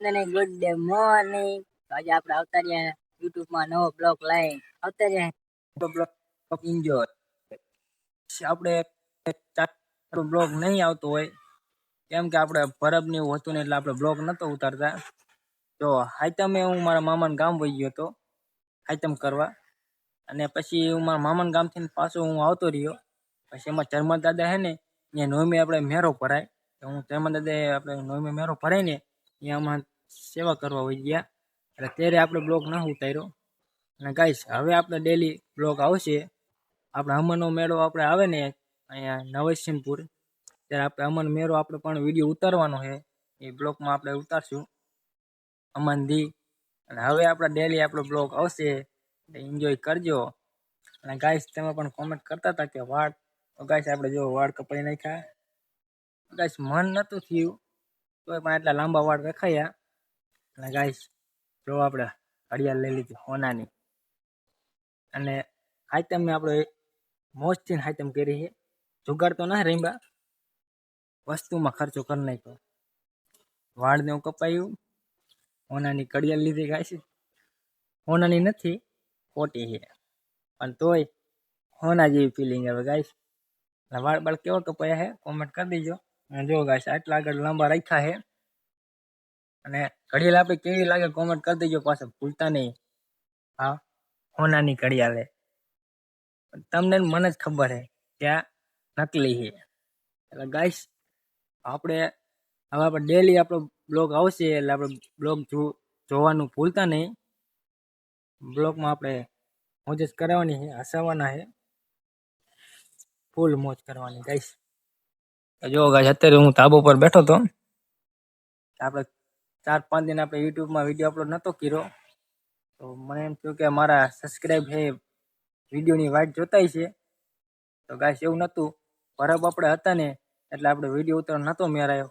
અને good day morning આજે આપણે આવતા રહ્યા યુટ્યુબમાં નવો બ્લોગ લઈ આવતા રહ્યા બ્લોગ એન્જોય આપણે બ્લોગ નહીં આવતો હોય. કેમ કે આપણે પરબ ને એવું હતું ને એટલે આપણે બ્લોગ નતો ઉતારતા. તો હાઈતમે હું મારા મામાના ગામ વહી ગયો હતો, હાઈતમ કરવા. અને પછી હું મારા મામાના ગામથી પાછો હું આવતો રહ્યો. પછી એમાં ચરમા દાદા હે ને ત્યાં નોમી આપણે મેરો ભરાય. તો હું ચરમા દાદા આપણે નોમી મેરો ભરાય ને ત્યાં સેવા કરવા હોય ગયા. એટલે ત્યારે આપણે બ્લોગ ના ઉતાર્યો. અને ગાઈશ હવે આપણે ડેલી બ્લોગ આવશે. આપણે અમરનો મેળો આપણે આવે ને અહીંયા નવસિંહપુર ત્યારે આપણે અમન મેળો આપણે પણ વીડિયો ઉતારવાનો છે. એ બ્લોગમાં આપણે ઉતારશું. અમન દી. અને હવે આપણે ડેલી આપણો બ્લોગ આવશે. એન્જોય કરજો. અને ગાઈસ, તમે પણ કોમેન્ટ કરતા હતા કે વાળ. તો ગાઈસ, આપણે જો વાળ કપાઈ નાખ્યા. ગાઈસ, મન નહોતું થયું. તોય પણ એટલા લાંબા વાળ રખાયા. અને ગાઈસ જો આપણે ઘડિયાળ લઈ લીધી હોનાની અને હાઈતમ આપણે મોજથી હાઈતમ કરી છે. જુગાડ તો ના રીંબા વસ્તુમાં ખર્ચો કરી નાખ્યો. વાળને એવું કપાયું. હોનાની ઘડિયાળ લીધી ગાઈસ હોનાની નથી, ખોટી છે. પણ તોય હોના જેવી ફિલિંગ આવે ગાઈસ વાળ બાળ કેવો કપાયા છે? કોમેન્ટ કરી દેજો. અને જો ગાઈસ આટલા આગળ લાંબા રાખ્યા છે. અને ઘડિયાળ આપણે કેવી લાગે કોમેન્ટ કરી દેજો, પાછા ભૂલતા નહીં. હા હોનાની ઘડિયાળે. તમને મને જ ખબર છે ત્યાં નકલી છે. એટલે ગાઈસ આપણે હવે આપણે ડેલી આપણો બ્લોગ આવશે એટલે આપણે બ્લોગ જોવાનું ભૂલતા નહીં. બ્લોગમાં આપણે મોજ જ કરવાની છે, હસાવવાના છે. ફૂલ મોજ કરવાની ગાઈસ જો ગાઈસ, અત્યારે હું ધાબો પર બેઠો તો આપણે ચાર પાંચ દિન આપણે યુટ્યુબમાં વીડિયો અપલોડ નહોતો કર્યો. તો મને એમ થયું કે મારા સબસ્ક્રાઈબ છે વિડીયોની વાઇટ જોતાય છે. તો ગાઈસ, એવું નહોતું પરબ આપણે હતા ને, એટલે આપણે વીડિયો ઉતરણ નહોતો મેરાયો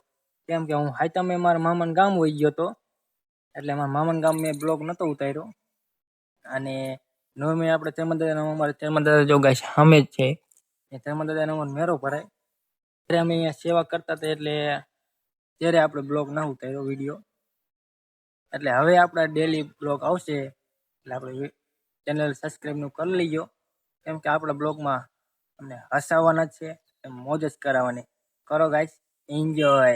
કેમ કે હું હાઈતામે મારા મામન ગામ વહી ગયો હતો એટલે મારા મામન ગામ મેં બ્લોગ નહોતો ઉતાર્યો. અને નવમી આપણે ચરમદાદાનો અમારે ચરમદાદા જો ગાઈસ સામે જ છે. એ ચરમદાદાનો દાદાનો મેરો ભરાય. ત્યારે અમે અહીંયા સેવા કરતા હતા એટલે ત્યારે આપણે બ્લોગ ના ઉતાર્યો વીડિયો. એટલે હવે આપણા ડેલી બ્લોગ આવશે. એટલે આપણે ચેનલ સબસ્ક્રાઈબનું કરી લઈજો કેમ કે આપણા બ્લોગમાં અમને હસાવવાના છે. મોજ જ કરાવવાની. કરો ગાઈસ એન્જોય